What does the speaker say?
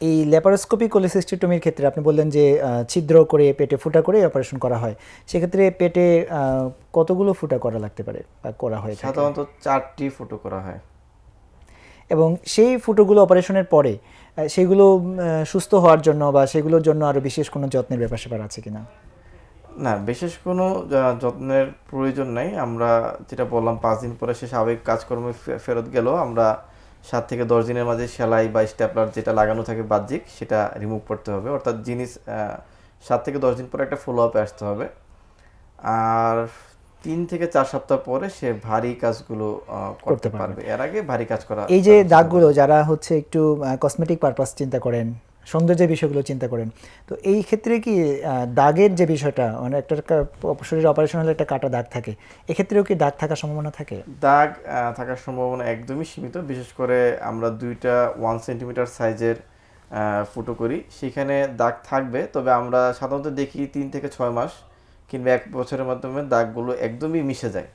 এই ল্যাপারোস্কোপি কোলেসিস্টেটমির ক্ষেত্রে আপনি বললেন যে ছিদ্র করে পেটে ফুটা করে অপারেশন করা হয়। সেক্ষেত্রে পেটে কতগুলো ফুটা করা লাগতে পারে বা করা হয় সাধারণত চারটি ফুটো করা হয়। এবং সেই ফুটোগুলো অপারেশনের পরে সেগুলো সুস্থ হওয়ার জন্য বা সেগুলোর জন্য আরও বিশেষ কোনো যত্নের ব্যাপার স্যাপার আছে কিনা? না বিশেষ কোনো যত্নের প্রয়োজন নাই। আমরা যেটা বললাম পাঁচ দিন পরে সে স্বাভাবিক কাজকর্মে ফেরত গেল আমরা সাত থেকে দশ দিনের মাঝে সেলাই বা স্ট্যাপলার যেটা লাগানো থাকে বাহ্যিক সেটা রিমুভ করতে হবে। অর্থাৎ জিনিস সাত থেকে দশ দিন পরে একটা ফলো আপে আসতে হবে। আর তিন থেকে চার সপ্তাহ পরে সে ভারী কাজগুলো করতে পারবে। এর আগে ভারী কাজ করা এই যে দাগগুলো যারা হচ্ছে একটু কসমেটিক পারপাস চিন্তা করেন সৌন্দর্যের বিষয়গুলো চিন্তা করেন। তো এই ক্ষেত্রে কি দাগের যে বিষয়টা মানে একটা শরীরে অপারেশন হলে একটা কাটা দাগ থাকে, এক্ষেত্রেও কি দাগ থাকার সম্ভাবনা থাকে? দাগ থাকার সম্ভাবনা একদমই সীমিত। বিশেষ করে আমরা দুইটা ওয়ান সেন্টিমিটার সাইজের ফুটো করি। সেখানে দাগ থাকবে, তবে আমরা সাধারণত দেখি তিন থেকে ছয় মাস কিংবা এক বছরের মাধ্যমে দাগগুলো একদমই মিশে যায়।